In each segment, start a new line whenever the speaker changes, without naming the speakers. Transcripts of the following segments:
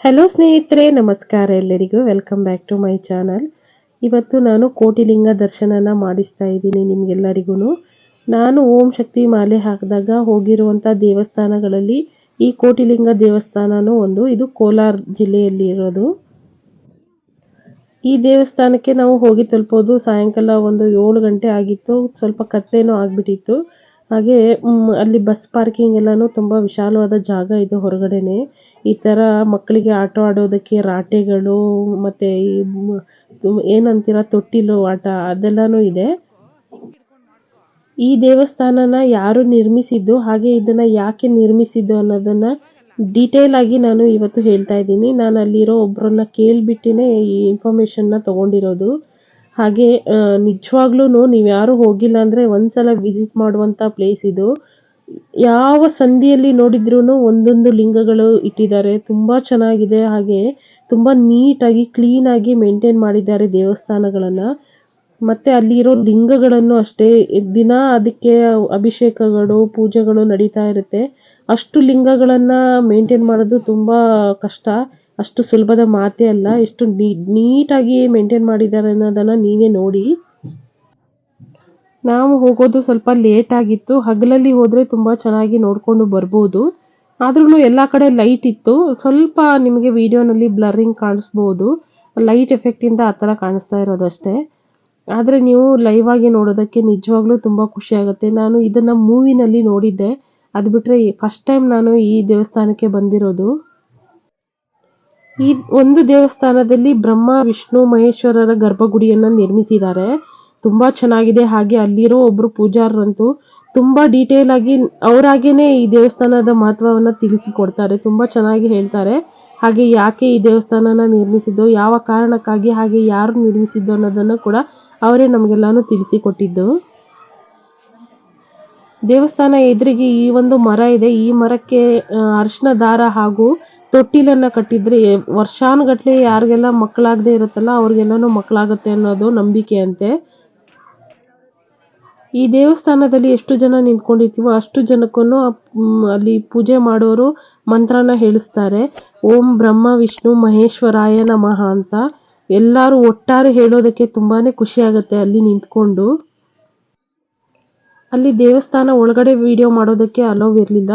Hello ಸ್ನೇಹಿತರೆ, ನಮಸ್ಕಾರ ಎಲ್ಲರಿಗೂ. Welcome back to my channel ಇವತ್ತು ನಾನು ಕೋಟಿಲಿಂಗ ದರ್ಶನನ ಮಾಡಿಸ್ತಾ ಇದ್ದೀನಿ ನಿಮಗೆಲ್ಲರಿಗೂ ನಾನು ಓಂ ಶಕ್ತಿ ಮಾಲೆ ಹಾಕಿದಾಗ ಹೋಗಿರುವಂಥ ದೇವಸ್ಥಾನಗಳಲ್ಲಿ ಈ ಕೋಟಿಲಿಂಗ ದೇವಸ್ಥಾನನೂ ಒಂದು. ಇದು ಕೋಲಾರ ಜಿಲ್ಲೆಯಲ್ಲಿ ಇರೋದು. ಈ ದೇವಸ್ಥಾನಕ್ಕೆ ನಾವು ಹೋಗಿ ತಲುಪೋದು ಸಾಯಂಕಾಲ ಒಂದು ಏಳು ಗಂಟೆ ಆಗಿತ್ತು. ಸ್ವಲ್ಪ ಕತ್ತೆನೂ ಆಗಿಬಿಟ್ಟಿತ್ತು. ಹಾಗೆ ಅಲ್ಲಿ ಬಸ್ ಪಾರ್ಕಿಂಗ್ ಎಲ್ಲಾನು ತುಂಬಾ ವಿಶಾಲವಾದ ಜಾಗ ಇದೆ ಹೊರಗಡೆನೆ. ಈ ತರ ಮಕ್ಕಳಿಗೆ ಆಟ ಆಡೋದಕ್ಕೆ ರಾಟೆಗಳು, ಮತ್ತೆ ಈ ಏನಂತೀರಾ, ತೊಟ್ಟಿಲು ಆಟ ಅದೆಲ್ಲಾನು ಇದೆ. ಈ ದೇವಸ್ಥಾನನ ಯಾರು ನಿರ್ಮಿಸಿದ್ದು, ಹಾಗೆ ಇದನ್ನ ಯಾಕೆ ನಿರ್ಮಿಸಿದ್ದು ಅನ್ನೋದನ್ನ ಡೀಟೇಲ್ ಆಗಿ ನಾನು ಇವತ್ತು ಹೇಳ್ತಾ ಇದ್ದೀನಿ. ನಾನು ಅಲ್ಲಿರೋ ಒಬ್ಬರನ್ನ ಕೇಳಿಬಿಟ್ಟಿನೇ ಈ ಇನ್ಫಾರ್ಮೇಷನ್ನ ತಗೊಂಡಿರೋದು. ಹಾಗೆ ನಿಜವಾಗ್ಲೂ ನೀವು ಯಾರು ಹೋಗಿಲ್ಲ ಅಂದರೆ ಒಂದ್ಸಲ ವಿಸಿಟ್ ಮಾಡುವಂಥ ಪ್ಲೇಸ್ ಇದು. ಯಾವ ಸಂಧಿಯಲ್ಲಿ ನೋಡಿದ್ರೂ ಒಂದೊಂದು ಲಿಂಗಗಳು ಇಟ್ಟಿದ್ದಾರೆ. ತುಂಬ ಚೆನ್ನಾಗಿದೆ. ಹಾಗೆ ತುಂಬ ನೀಟಾಗಿ ಕ್ಲೀನಾಗಿ ಮೇಂಟೈನ್ ಮಾಡಿದ್ದಾರೆ ದೇವಸ್ಥಾನಗಳನ್ನು. ಮತ್ತೆ ಅಲ್ಲಿರೋ ಲಿಂಗಗಳನ್ನು ಅಷ್ಟೇ, ದಿನ ಅದಕ್ಕೆ ಅಭಿಷೇಕಗಳು, ಪೂಜೆಗಳು ನಡೀತಾ ಇರುತ್ತೆ. ಅಷ್ಟು ಲಿಂಗಗಳನ್ನು ಮೇಂಟೈನ್ ಮಾಡೋದು ತುಂಬ ಕಷ್ಟ. ಅಷ್ಟು ಸುಲಭದ ಮಾತೇ ಅಲ್ಲ, ಎಷ್ಟು ನೀಟಾಗಿ ಮೇಂಟೈನ್ ಮಾಡಿದ್ದಾರೆ ಅನ್ನೋದನ್ನ ನೀವೇ ನೋಡಿ. ನಾವು ಹೋಗೋದು ಸ್ವಲ್ಪ ಲೇಟ್ ಆಗಿತ್ತು, ಹಗಲಲ್ಲಿ ಹೋದ್ರೆ ತುಂಬಾ ಚೆನ್ನಾಗಿ ನೋಡ್ಕೊಂಡು ಬರ್ಬೋದು. ಆದ್ರೂ ಎಲ್ಲ ಕಡೆ ಲೈಟ್ ಇತ್ತು, ಸ್ವಲ್ಪ ನಿಮಗೆ ವಿಡಿಯೋನಲ್ಲಿ ಬ್ಲರಿಂಗ್ ಕಾಣಿಸ್ಬೋದು. ಲೈಟ್ ಎಫೆಕ್ಟಿಂದ ಆ ಥರ ಕಾಣಿಸ್ತಾ ಇರೋದಷ್ಟೇ. ಆದರೆ ನೀವು ಲೈವ್ ಆಗಿ ನೋಡೋದಕ್ಕೆ ನಿಜವಾಗ್ಲೂ ತುಂಬಾ ಖುಷಿ ಆಗುತ್ತೆ. ನಾನು ಇದನ್ನ ಮೂವಿನಲ್ಲಿ ನೋಡಿದ್ದೆ. ಅದು ಬಿಟ್ಟರೆ ಫಸ್ಟ್ ಟೈಮ್ ನಾನು ಈ ದೇವಸ್ಥಾನಕ್ಕೆ ಬಂದಿರೋದು. ಈ ಒಂದು ದೇವಸ್ಥಾನದಲ್ಲಿ ಬ್ರಹ್ಮ, ವಿಷ್ಣು, ಮಹೇಶ್ವರರ ಗರ್ಭಗುಡಿಯನ್ನ ನಿರ್ಮಿಸಿದ್ದಾರೆ. ತುಂಬಾ ಚೆನ್ನಾಗಿದೆ. ಹಾಗೆ ಅಲ್ಲಿರೋ ಒಬ್ರು ಪೂಜಾರರಂತೂ ತುಂಬಾ ಡೀಟೇಲ್ ಆಗಿ ಅವರಾಗೇನೆ ಈ ದೇವಸ್ಥಾನದ ಮಹತ್ವವನ್ನ ತಿಳಿಸಿಕೊಡ್ತಾರೆ. ತುಂಬಾ ಚೆನ್ನಾಗಿ ಹೇಳ್ತಾರೆ. ಹಾಗೆ ಯಾಕೆ ಈ ದೇವಸ್ಥಾನನ ನಿರ್ಮಿಸಿದ್ದು, ಯಾವ ಕಾರಣಕ್ಕಾಗಿ ಹಾಗೆ ಯಾರು ನಿರ್ಮಿಸಿದ್ದು ಅನ್ನೋದನ್ನ ಕೂಡ ಅವರೇ ನಮಗೆಲ್ಲಾನು ತಿಳಿಸಿಕೊಟ್ಟಿದ್ದು. ದೇವಸ್ಥಾನ ಎದುರಿಗೆ ಈ ಒಂದು ಮರ ಇದೆ. ಈ ಮರಕ್ಕೆ ಅರ್ಶನ ದಾರ ಹಾಗೂ ತೊಟ್ಟಿಲನ್ನ ಕಟ್ಟಿದ್ರೆ ವರ್ಷಾನುಗಟ್ಲೆ ಯಾರಿಗೆಲ್ಲ ಮಕ್ಕಳಾಗದೆ ಇರುತ್ತಲ್ಲ ಅವ್ರಿಗೆಲ್ಲನೂ ಮಕ್ಕಳಾಗುತ್ತೆ ಅನ್ನೋದು ನಂಬಿಕೆ ಅಂತೆ. ಈ ದೇವಸ್ಥಾನದಲ್ಲಿ ಎಷ್ಟು ಜನ ನಿಂತ್ಕೊಂಡಿರ್ತೀವೋ ಅಷ್ಟು ಜನಕ್ಕೂ ಅಲ್ಲಿ ಪೂಜೆ ಮಾಡೋರು ಮಂತ್ರನ ಹೇಳಿಸ್ತಾರೆ. ಓಂ ಬ್ರಹ್ಮ ವಿಷ್ಣು ಮಹೇಶ್ವರಾಯ ನಮಃ ಅಂತ. ಎಲ್ಲರೂ ಒಟ್ಟಾರೆ ಹೇಳೋದಕ್ಕೆ ತುಂಬಾನೇ ಖುಷಿ ಆಗುತ್ತೆ ಅಲ್ಲಿ ನಿಂತ್ಕೊಂಡು. ಅಲ್ಲಿ ದೇವಸ್ಥಾನ ಒಳಗಡೆ ವಿಡಿಯೋ ಮಾಡೋದಕ್ಕೆ ಅಲೋವ್ ಇರಲಿಲ್ಲ.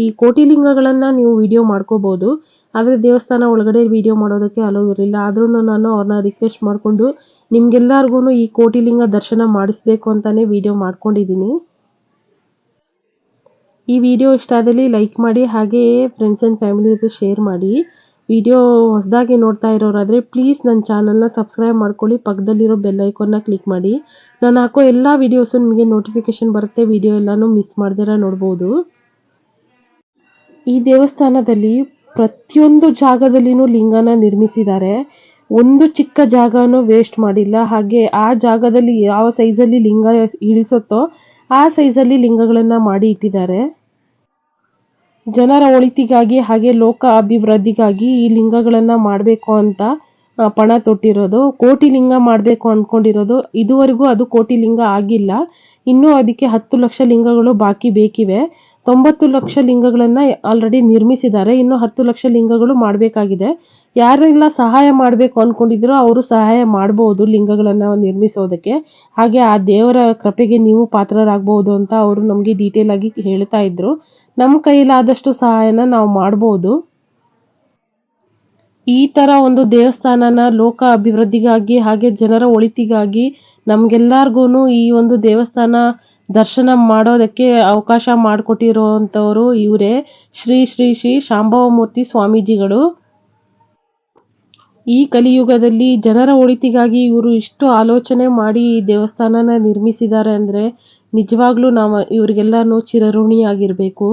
ಈ ಕೋಟಿಲಿಂಗಗಳನ್ನು ನೀವು ವಿಡಿಯೋ ಮಾಡ್ಕೋಬೋದು, ಆದರೆ ದೇವಸ್ಥಾನ ಒಳಗಡೆ ವಿಡಿಯೋ ಮಾಡೋದಕ್ಕೆ ಅಲೋವ್ ಇರಲಿಲ್ಲ. ಆದ್ರೂ ನಾನು ಅವ್ರನ್ನ ರಿಕ್ವೆಸ್ಟ್ ಮಾಡಿಕೊಂಡು ನಿಮಗೆಲ್ಲರಿಗೂ ಈ ಕೋಟಿಲಿಂಗ ದರ್ಶನ ಮಾಡಿಸ್ಬೇಕು ಅಂತಲೇ ವಿಡಿಯೋ ಮಾಡ್ಕೊಂಡಿದ್ದೀನಿ. ಈ ವಿಡಿಯೋ ಇಷ್ಟ ಆದಲ್ಲಿ ಲೈಕ್ ಮಾಡಿ, ಹಾಗೆಯೇ ಫ್ರೆಂಡ್ಸ್ ಆ್ಯಂಡ್ ಫ್ಯಾಮಿಲಿ ಜೊತೆ ಶೇರ್ ಮಾಡಿ. ವಿಡಿಯೋ ಹೊಸದಾಗಿ ನೋಡ್ತಾ ಇರೋರಾದರೆ ಪ್ಲೀಸ್ ನನ್ನ ಚಾನಲ್ನ ಸಬ್ಸ್ಕ್ರೈಬ್ ಮಾಡ್ಕೊಳ್ಳಿ, ಪಕ್ಕದಲ್ಲಿರೋ ಬೆಲ್ ಐಕಾನ್ನ ಕ್ಲಿಕ್ ಮಾಡಿ. ನಾನು ಹಾಕೋ ಎಲ್ಲ ವೀಡಿಯೋಸು ನಿಮಗೆ ನೋಟಿಫಿಕೇಶನ್ ಬರುತ್ತೆ ವಿಡಿಯೋ ಎಲ್ಲನೂ ಮಿಸ್ ಮಾಡ್ದಿರ ನೋಡ್ಬೋದು. ಈ ದೇವಸ್ಥಾನದಲ್ಲಿ ಪ್ರತಿಯೊಂದು ಜಾಗದಲ್ಲಿನೂ ಲಿಂಗನ ನಿರ್ಮಿಸಿದ್ದಾರೆ. ಒಂದು ಚಿಕ್ಕ ಜಾಗನೂ ವೇಸ್ಟ್ ಮಾಡಿಲ್ಲ. ಹಾಗೆ ಆ ಜಾಗದಲ್ಲಿ ಯಾವ ಸೈಜಲ್ಲಿ ಲಿಂಗ ಇಳಿಸುತ್ತೋ ಆ ಸೈಜಲ್ಲಿ ಲಿಂಗಗಳನ್ನು ಮಾಡಿ ಇಟ್ಟಿದ್ದಾರೆ. ಜನರ ಒಳಿತಿಗಾಗಿ ಹಾಗೆ ಲೋಕ ಅಭಿವೃದ್ಧಿಗಾಗಿ ಈ ಲಿಂಗಗಳನ್ನು ಮಾಡಬೇಕು ಅಂತ ಪಣ ತೊಟ್ಟಿರೋದು. ಕೋಟಿ ಲಿಂಗ ಮಾಡಬೇಕು ಅಂದ್ಕೊಂಡಿರೋದು ಇದುವರೆಗೂ ಅದು ಕೋಟಿ ಲಿಂಗ ಆಗಿಲ್ಲ. ಇನ್ನೂ ಅದಕ್ಕೆ ಹತ್ತು ಲಕ್ಷ ಲಿಂಗಗಳು ಬಾಕಿ ಬೇಕಿವೆ. ತೊಂಬತ್ತು ಲಕ್ಷ ಲಿಂಗಗಳನ್ನು ಆಲ್ರೆಡಿ ನಿರ್ಮಿಸಿದ್ದಾರೆ. ಇನ್ನು ಹತ್ತು ಲಕ್ಷ ಲಿಂಗಗಳು ಮಾಡಬೇಕಾಗಿದೆ. ಯಾರೆಲ್ಲ ಸಹಾಯ ಮಾಡಬೇಕು ಅಂದ್ಕೊಂಡಿದ್ರೋ ಅವರು ಸಹಾಯ ಮಾಡ್ಬೋದು ಲಿಂಗಗಳನ್ನು ನಿರ್ಮಿಸೋದಕ್ಕೆ. ಹಾಗೆ ಆ ದೇವರ ಕೃಪೆಗೆ ನೀವು ಪಾತ್ರರಾಗಬಹುದು ಅಂತ ಅವರು ನಮಗೆ ಡೀಟೇಲ್ ಆಗಿ ಹೇಳ್ತಾ ಇದ್ರು. ನಮ್ಮ ಕೈಲಾದಷ್ಟು ಸಹಾಯನ ನಾವು ಮಾಡ್ಬೋದು. ಈ ಥರ ಒಂದು ದೇವಸ್ಥಾನನ ಲೋಕ ಅಭಿವೃದ್ಧಿಗಾಗಿ ಹಾಗೆ ಜನರ ಒಳಿತಿಗಾಗಿ ನಮಗೆಲ್ಲರಿಗೂ ಈ ಒಂದು ದೇವಸ್ಥಾನ ದರ್ಶನ ಮಾಡೋದಕ್ಕೆ ಅವಕಾಶ ಮಾಡಿಕೊಟ್ಟಿರುವಂಥವರು ಇವರೇ. ಶ್ರೀ ಶ್ರೀ ಶ್ರೀ ಶಾಂಭವಮೂರ್ತಿ ಸ್ವಾಮೀಜಿಗಳು. ಈ ಕಲಿಯುಗದಲ್ಲಿ ಜನರ ಒಳಿತಿಗಾಗಿ ಇವರು ಇಷ್ಟು ಆಲೋಚನೆ ಮಾಡಿ ದೇವಸ್ಥಾನನ ನಿರ್ಮಿಸಿದ್ದಾರೆ ಅಂದರೆ ನಿಜವಾಗ್ಲೂ ನಾವು ಇವರಿಗೆಲ್ಲನೂ ಚಿರಋಣಿಯಾಗಿರಬೇಕು.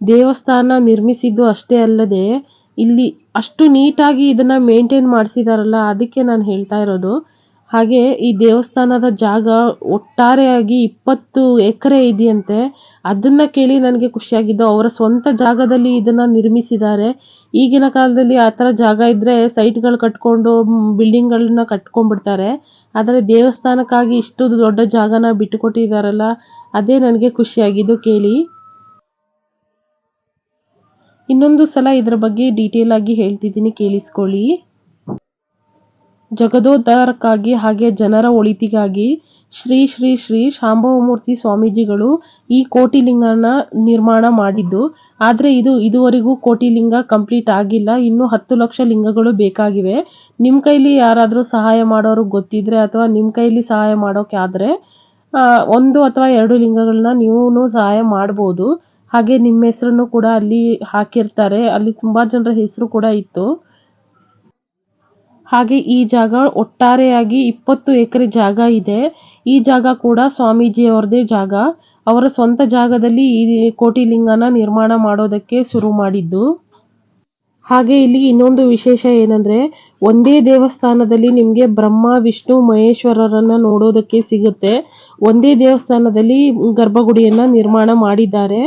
ದೇವಸ್ಥಾನ ನಿರ್ಮಿಸಿದ್ದು ಅಷ್ಟೇ ಅಲ್ಲದೆ, ಇಲ್ಲಿ ಅಷ್ಟು ನೀಟಾಗಿ ಇದನ್ನು ಮೇಂಟೈನ್ ಮಾಡಿಸಿದಾರಲ್ಲ, ಅದಕ್ಕೆ ನಾನು ಹೇಳ್ತಾ ಇರೋದು. ಹಾಗೆ ಈ ದೇವಸ್ಥಾನದ ಜಾಗ ಒಟ್ಟಾರೆಯಾಗಿ ಇಪ್ಪತ್ತು ಎಕರೆ ಇದೆಯಂತೆ. ಅದನ್ನ ಕೇಳಿ ನನಗೆ ಖುಷಿಯಾಗಿದ್ದು, ಅವರ ಸ್ವಂತ ಜಾಗದಲ್ಲಿ ಇದನ್ನ ನಿರ್ಮಿಸಿದ್ದಾರೆ. ಈಗಿನ ಕಾಲದಲ್ಲಿ ಆ ಥರ ಜಾಗ ಇದ್ದರೆ ಸೈಟ್ಗಳು ಕಟ್ಕೊಂಡು ಬಿಲ್ಡಿಂಗ್ಗಳನ್ನ ಕಟ್ಕೊಂಡ್ಬಿಡ್ತಾರೆ. ಆದರೆ ದೇವಸ್ಥಾನಕ್ಕಾಗಿ ಇಷ್ಟು ದೊಡ್ಡ ಜಾಗನ ಬಿಟ್ಟುಕೊಟ್ಟಿದ್ದಾರಲ್ಲ ಅದೇ ನನಗೆ ಖುಷಿಯಾಗಿದ್ದು ಕೇಳಿ. ಇನ್ನೊಂದು ಸಲ ಇದರ ಬಗ್ಗೆ ಡೀಟೇಲ್ ಆಗಿ ಹೇಳ್ತಿದ್ದೀನಿ, ಕೇಳಿಸ್ಕೊಳ್ಳಿ. ಜಗದೋದ್ಧಾರಕ್ಕಾಗಿ ಹಾಗೆ ಜನರ ಒಳಿತಿಗಾಗಿ ಶ್ರೀ ಶ್ರೀ ಶ್ರೀ ಶಾಂಭವಮೂರ್ತಿ ಸ್ವಾಮೀಜಿಗಳು ಈ ಕೋಟಿಲಿಂಗನ ನಿರ್ಮಾಣ ಮಾಡಿದ್ದು. ಆದರೆ ಇದು ಇದುವರೆಗೂ ಕೋಟಿಲಿಂಗ ಕಂಪ್ಲೀಟ್ ಆಗಿಲ್ಲ. ಇನ್ನೂ ಹತ್ತು ಲಕ್ಷ ಲಿಂಗಗಳು ಬೇಕಾಗಿವೆ. ನಿಮ್ಮ ಕೈಲಿ ಯಾರಾದರೂ ಸಹಾಯ ಮಾಡೋರು ಗೊತ್ತಿದ್ರೆ ಅಥವಾ ನಿಮ್ಮ ಕೈಲಿ ಸಹಾಯ ಮಾಡೋಕೆ ಆದರೆ ಒಂದು ಅಥವಾ ಎರಡು ಲಿಂಗಗಳನ್ನ ನೀವು ಸಹಾಯ ಮಾಡ್ಬೋದು. ಹಾಗೆ ನಿಮ್ಮ ಹೆಸರನ್ನು ಕೂಡ ಅಲ್ಲಿ ಹಾಕಿರ್ತಾರೆ. ಅಲ್ಲಿ ತುಂಬ ಜನರ ಹೆಸರು ಕೂಡ ಇತ್ತು. ಹಾಗೆ ಈ ಜಾಗ ಒಟ್ಟಾರೆಯಾಗಿ ಇಪ್ಪತ್ತು ಎಕರೆ ಜಾಗ ಇದೆ. ಈ ಜಾಗ ಕೂಡ ಸ್ವಾಮೀಜಿಯವರದೇ ಜಾಗ. ಅವರ ಸ್ವಂತ ಜಾಗದಲ್ಲಿ ಈ ಕೋಟಿಲಿಂಗನ ನಿರ್ಮಾಣ ಮಾಡೋದಕ್ಕೆ ಶುರು ಮಾಡಿದ್ದು. ಹಾಗೆ ಇಲ್ಲಿ ಇನ್ನೊಂದು ವಿಶೇಷ ಏನಂದ್ರೆ, ಒಂದೇ ದೇವಸ್ಥಾನದಲ್ಲಿ ನಿಮಗೆ ಬ್ರಹ್ಮ, ವಿಷ್ಣು, ಮಹೇಶ್ವರರನ್ನ ನೋಡೋದಕ್ಕೆ ಸಿಗುತ್ತೆ. ಒಂದೇ ದೇವಸ್ಥಾನದಲ್ಲಿ ಗರ್ಭಗುಡಿಯನ್ನ ನಿರ್ಮಾಣ ಮಾಡಿದ್ದಾರೆ.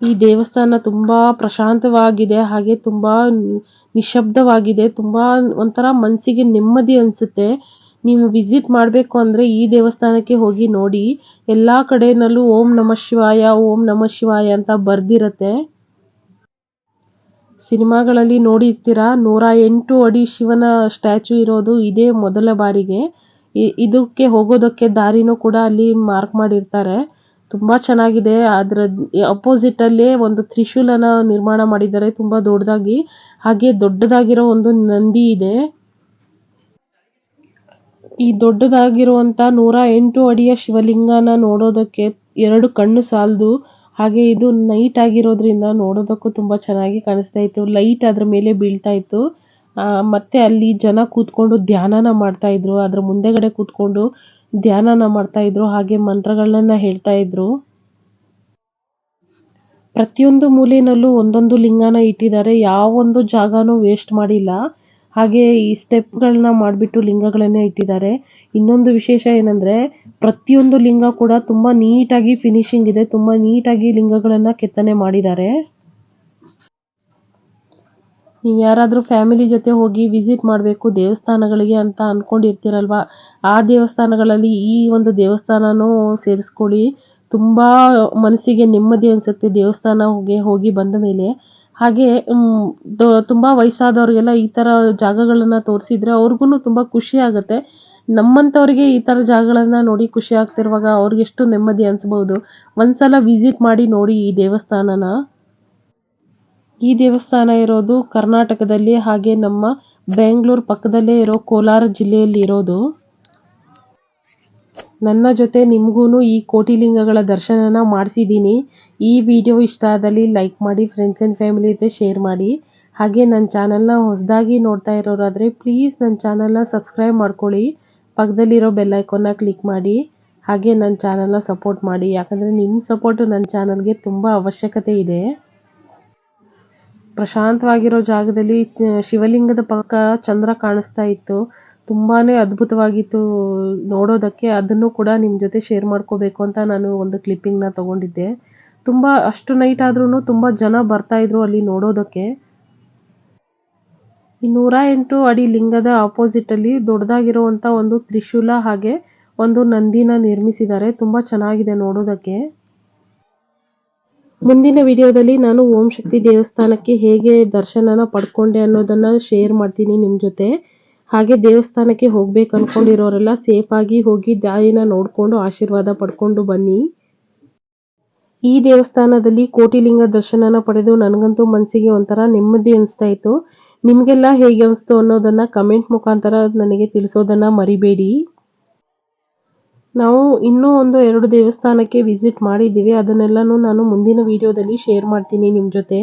ಈ ದೇವಸ್ಥಾನ ತುಂಬಾ ಪ್ರಶಾಂತವಾಗಿದೆ. ಹಾಗೆ ತುಂಬಾ ನಿಶಬ್ದವಾಗಿದೆ ತುಂಬಾ ಒಂಥರ ಮನಸ್ಸಿಗೆ ನೆಮ್ಮದಿ ಅನಿಸುತ್ತೆ. ನೀವು ವಿಸಿಟ್ ಮಾಡಬೇಕು ಅಂದರೆ ಈ ದೇವಸ್ಥಾನಕ್ಕೆ ಹೋಗಿ ನೋಡಿ. ಎಲ್ಲ ಕಡೆನಲ್ಲೂ ಓಂ ನಮ ಶಿವಾಯ, ಓಂ ನಮ ಶಿವಾಯ ಅಂತ ಬರ್ದಿರತ್ತೆ. ಸಿನಿಮಾಗಳಲ್ಲಿ ನೋಡಿರ್ತೀರ? ನೂರ ಎಂಟು ಅಡಿ ಶಿವನ ಸ್ಟ್ಯಾಚು ಇರೋದು ಇದೇ ಮೊದಲ ಬಾರಿಗೆ. ಇದಕ್ಕೆ ಹೋಗೋದಕ್ಕೆ ದಾರಿನೂ ಕೂಡ ಅಲ್ಲಿ ಮಾರ್ಕ್ ಮಾಡಿರ್ತಾರೆ. ತುಂಬ ಚೆನ್ನಾಗಿದೆ. ಅದರ ಅಪೋಸಿಟಲ್ಲೇ ಒಂದು ತ್ರಿಶೂಲನ ನಿರ್ಮಾಣ ಮಾಡಿದ್ದಾರೆ. ತುಂಬ ದೊಡ್ಡದಾಗಿ. ಹಾಗೆ ದೊಡ್ಡದಾಗಿರೋ ಒಂದು ನಂದಿ ಇದೆ. ಈ ದೊಡ್ಡದಾಗಿರುವಂತ ನೂರ ಎಂಟು ಅಡಿಯ ಶಿವಲಿಂಗನ ನೋಡೋದಕ್ಕೆ ಎರಡು ಕಣ್ಣು ಸಾಲದು. ಹಾಗೆ ಇದು ನೈಟ್ ಆಗಿರೋದ್ರಿಂದ ನೋಡೋದಕ್ಕೂ ತುಂಬಾ ಚೆನ್ನಾಗಿ ಕಾಣಿಸ್ತಾ ಇತ್ತು. ಲೈಟ್ ಅದ್ರ ಮೇಲೆ ಬೀಳ್ತಾ ಇತ್ತು. ಮತ್ತೆ ಅಲ್ಲಿ ಜನ ಕೂತ್ಕೊಂಡು ಧ್ಯಾನನ ಮಾಡ್ತಾ ಇದ್ರು. ಅದ್ರ ಮುಂದೆಗಡೆ ಕೂತ್ಕೊಂಡು ಧ್ಯಾನನ ಮಾಡ್ತಾ ಇದ್ರು. ಹಾಗೆ ಮಂತ್ರಗಳನ್ನ ಹೇಳ್ತಾ ಇದ್ರು. ಪ್ರತಿಯೊಂದು ಮೂಲೆಯಲ್ಲೂ ಒಂದೊಂದು ಲಿಂಗನ ಇಟ್ಟಿದ್ದಾರೆ. ಯಾವೊಂದು ಜಾಗನೂ ವೇಸ್ಟ್ ಮಾಡಿಲ್ಲ. ಹಾಗೆ ಈ ಸ್ಟೆಪ್ ಸ್ಟೆಪ್ಗಳನ್ನ ಮಾಡಿಬಿಟ್ಟು ಲಿಂಗಗಳನ್ನೇ ಇಟ್ಟಿದ್ದಾರೆ. ಇನ್ನೊಂದು ವಿಶೇಷ ಏನಂದ್ರೆ, ಪ್ರತಿಯೊಂದು ಲಿಂಗ ಕೂಡ ತುಂಬಾ ನೀಟಾಗಿ ಫಿನಿಶಿಂಗ್ ಇದೆ. ತುಂಬಾ ನೀಟಾಗಿ ಲಿಂಗಗಳನ್ನ ಕೆತ್ತನೆ ಮಾಡಿದ್ದಾರೆ. ನೀವು ಯಾರಾದರೂ ಫ್ಯಾಮಿಲಿ ಜೊತೆ ಹೋಗಿ ವಿಸಿಟ್ ಮಾಡಬೇಕು, ದೇವಸ್ಥಾನಗಳಿಗೆ ಅಂತ ಅಂದ್ಕೊಂಡಿರ್ತೀರಲ್ವ ಆ ದೇವಸ್ಥಾನಗಳಲ್ಲಿ ಈ ಒಂದು ದೇವಸ್ಥಾನನೂ ಸೇರಿಸ್ಕೊಳ್ಳಿ. ತುಂಬ ಮನಸ್ಸಿಗೆ ನೆಮ್ಮದಿ ಅನಿಸುತ್ತೆ ದೇವಸ್ಥಾನಗೆ ಹೋಗಿ ಬಂದ ಮೇಲೆ. ಹಾಗೆ ತುಂಬ ವಯಸ್ಸಾದವ್ರಿಗೆಲ್ಲ ಈ ಥರ ಜಾಗಗಳನ್ನು ತೋರಿಸಿದ್ರೆ ಅವ್ರಿಗೂ ತುಂಬ ಖುಷಿ ಆಗುತ್ತೆ. ನಮ್ಮಂಥವ್ರಿಗೆ ಈ ಥರ ಜಾಗಗಳನ್ನು ನೋಡಿ ಖುಷಿ ಆಗ್ತಿರುವಾಗ ಅವ್ರಿಗೆಷ್ಟು ನೆಮ್ಮದಿ ಅನಿಸ್ಬೋದು. ಒಂದ್ಸಲ ವಿಸಿಟ್ ಮಾಡಿ ನೋಡಿ ಈ ದೇವಸ್ಥಾನನ. ಈ ದೇವಸ್ಥಾನ ಇರೋದು ಕರ್ನಾಟಕದಲ್ಲಿ ಹಾಗೆ ನಮ್ಮ ಬೆಂಗಳೂರು ಪಕ್ಕದಲ್ಲೇ ಇರೋ ಕೋಲಾರ ಜಿಲ್ಲೆಯಲ್ಲಿ ಇರೋದು. ನನ್ನ ಜೊತೆ ನಿಮಗೂ ಈ ಕೋಟಿಲಿಂಗಗಳ ದರ್ಶನನ ಮಾಡಿಸಿದ್ದೀನಿ. ಈ ವಿಡಿಯೋ ಇಷ್ಟ ಆದಲ್ಲಿ ಲೈಕ್ ಮಾಡಿ ಫ್ರೆಂಡ್ಸ್ ಆ್ಯಂಡ್ ಫ್ಯಾಮಿಲಿ ಜೊತೆ ಶೇರ್ ಮಾಡಿ. ಹಾಗೆ ನನ್ನ ಚಾನಲ್ನ ಹೊಸದಾಗಿ ನೋಡ್ತಾ ಇರೋರಾದರೆ ಪ್ಲೀಸ್ ನನ್ನ ಚಾನಲ್ನ ಸಬ್ಸ್ಕ್ರೈಬ್ ಮಾಡ್ಕೊಳ್ಳಿ. ಪಕ್ಕದಲ್ಲಿರೋ ಬೆಲ್ಲೈಕೋನ ಕ್ಲಿಕ್ ಮಾಡಿ. ಹಾಗೆ ನನ್ನ ಚಾನಲ್ನ ಸಪೋರ್ಟ್ ಮಾಡಿ. ಯಾಕಂದರೆ ನಿಮ್ಮ ಸಪೋರ್ಟು ನನ್ನ ಚಾನಲ್ಗೆ ತುಂಬ ಅವಶ್ಯಕತೆ ಇದೆ. ಪ್ರಶಾಂತವಾಗಿರೋ ಜಾಗದಲ್ಲಿ ಶಿವಲಿಂಗದ ಪಕ್ಕ ಚಂದ್ರ ಕಾಣಿಸ್ತಾ ಇತ್ತು. ತುಂಬಾ ಅದ್ಭುತವಾಗಿತ್ತು ನೋಡೋದಕ್ಕೆ. ಅದನ್ನು ಕೂಡ ನಿಮ್ಮ ಜೊತೆ ಶೇರ್ ಮಾಡ್ಕೋಬೇಕು ಅಂತ ನಾನು ಒಂದು ಕ್ಲಿಪ್ಪಿಂಗ್ನ ತೊಗೊಂಡಿದ್ದೆ. ತುಂಬ ಅಷ್ಟು ನೈಟ್ ಆದ್ರೂ ತುಂಬ ಜನ ಬರ್ತಾಯಿದ್ರು ಅಲ್ಲಿ ನೋಡೋದಕ್ಕೆ. ಈ ನೂರ ಎಂಟು ಅಡಿ ಲಿಂಗದ ಆಪೋಸಿಟಲ್ಲಿ ದೊಡ್ಡದಾಗಿರುವಂಥ ಒಂದು ತ್ರಿಶೂಲ ಹಾಗೆ ಒಂದು ನಂದಿನ ನಿರ್ಮಿಸಿದ್ದಾರೆ. ತುಂಬ ಚೆನ್ನಾಗಿದೆ ನೋಡೋದಕ್ಕೆ. ಮುಂದಿನ ವಿಡಿಯೋದಲ್ಲಿ ನಾನು ಓಂ ಶಕ್ತಿ ದೇವಸ್ಥಾನಕ್ಕೆ ಹೇಗೆ ದರ್ಶನನ ಪಡ್ಕೊಂಡೆ ಅನ್ನೋದನ್ನು ಶೇರ್ ಮಾಡ್ತೀನಿ ನಿಮ್ಮ ಜೊತೆ. ಹಾಗೆ ದೇವಸ್ಥಾನಕ್ಕೆ ಹೋಗ್ಬೇಕು ಅಂದ್ಕೊಂಡಿರೋರೆಲ್ಲ ಸೇಫಾಗಿ ಹೋಗಿ ದಾರಿನ ನೋಡ್ಕೊಂಡು ಆಶೀರ್ವಾದ ಪಡ್ಕೊಂಡು ಬನ್ನಿ. ಈ ದೇವಸ್ಥಾನದಲ್ಲಿ ಕೋಟಿಲಿಂಗ ದರ್ಶನನ ಪಡೆದು ನನಗಂತೂ ಮನಸ್ಸಿಗೆ ಒಂಥರ ನೆಮ್ಮದಿ ಅನಿಸ್ತಾ ಇತ್ತು. ನಿಮಗೆಲ್ಲ ಹೇಗೆ ಅನಿಸ್ತು ಅನ್ನೋದನ್ನು ಕಮೆಂಟ್ ಮುಖಾಂತರ ನನಗೆ ತಿಳಿಸೋದನ್ನು ಮರಿಬೇಡಿ. ನಾವು ಇನ್ನೂ ಒಂದು ಎರಡು ದೇವಸ್ಥಾನಕ್ಕೆ ವಿಸಿಟ್ ಮಾಡಿದ್ದೀವಿ. ಅದನ್ನೆಲ್ಲನೂ ನಾನು ಮುಂದಿನ ವಿಡಿಯೋದಲ್ಲಿ ಶೇರ್ ಮಾಡ್ತೀನಿ ನಿಮ್ಮ ಜೊತೆ.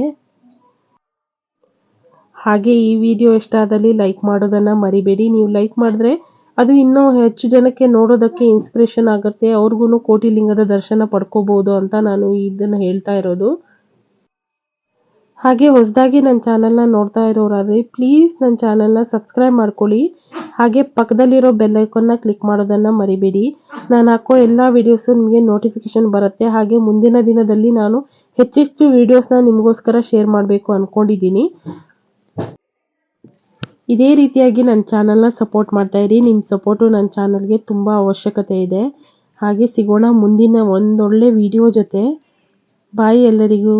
ಹಾಗೆ ಈ ವಿಡಿಯೋ ಇಷ್ಟ ಆದಲ್ಲಿ ಲೈಕ್ ಮಾಡೋದನ್ನು ಮರಿಬೇಡಿ. ನೀವು ಲೈಕ್ ಮಾಡಿದ್ರೆ ಅದು ಇನ್ನೂ ಹೆಚ್ಚು ಜನಕ್ಕೆ ನೋಡೋದಕ್ಕೆ ಇನ್ಸ್ಪಿರೇಷನ್ ಆಗುತ್ತೆ. ಅವ್ರಿಗೂ ಕೋಟಿಲಿಂಗದ ದರ್ಶನ ಪಡ್ಕೋಬೋದು ಅಂತ ನಾನು ಇದನ್ನು ಹೇಳ್ತಾ ಇರೋದು. ಹಾಗೆ ಹೊಸದಾಗಿ ನನ್ನ ಚಾನಲ್ನ ನೋಡ್ತಾ ಇರೋರಾದರೆ ಪ್ಲೀಸ್ ನನ್ನ ಚಾನಲ್ನ ಸಬ್ಸ್ಕ್ರೈಬ್ ಮಾಡ್ಕೊಳ್ಳಿ. ಹಾಗೆ ಪಕ್ಕದಲ್ಲಿರೋ ಬೆಲ್ಲೈಕನ್ನ ಕ್ಲಿಕ್ ಮಾಡೋದನ್ನು ಮರಿಬೇಡಿ. ನಾನು ಹಾಕೋ ಎಲ್ಲ ವೀಡಿಯೋಸು ನಿಮಗೆ ನೋಟಿಫಿಕೇಷನ್ ಬರುತ್ತೆ. ಹಾಗೆ ಮುಂದಿನ ದಿನದಲ್ಲಿ ನಾನು ಹೆಚ್ಚೆಚ್ಚು ವೀಡಿಯೋಸ್ನ ನಿಮಗೋಸ್ಕರ ಶೇರ್ ಮಾಡಬೇಕು ಅಂದ್ಕೊಂಡಿದ್ದೀನಿ ಇದೇ ರೀತಿಯಾಗಿ ನನ್ನ ಚಾನಲ್ನ ಸಪೋರ್ಟ್ ಮಾಡ್ತಾ ಇರಿ. ನಿಮ್ಮ ಸಪೋರ್ಟು ನನ್ನ ಚಾನಲ್ಗೆ ತುಂಬ ಅವಶ್ಯಕತೆ ಇದೆ. ಹಾಗೆ ಸಿಗೋಣ ಮುಂದಿನ ಒಂದೊಳ್ಳೆ ವಿಡಿಯೋ ಜೊತೆ. ಬಾಯ್ ಎಲ್ಲರಿಗೂ.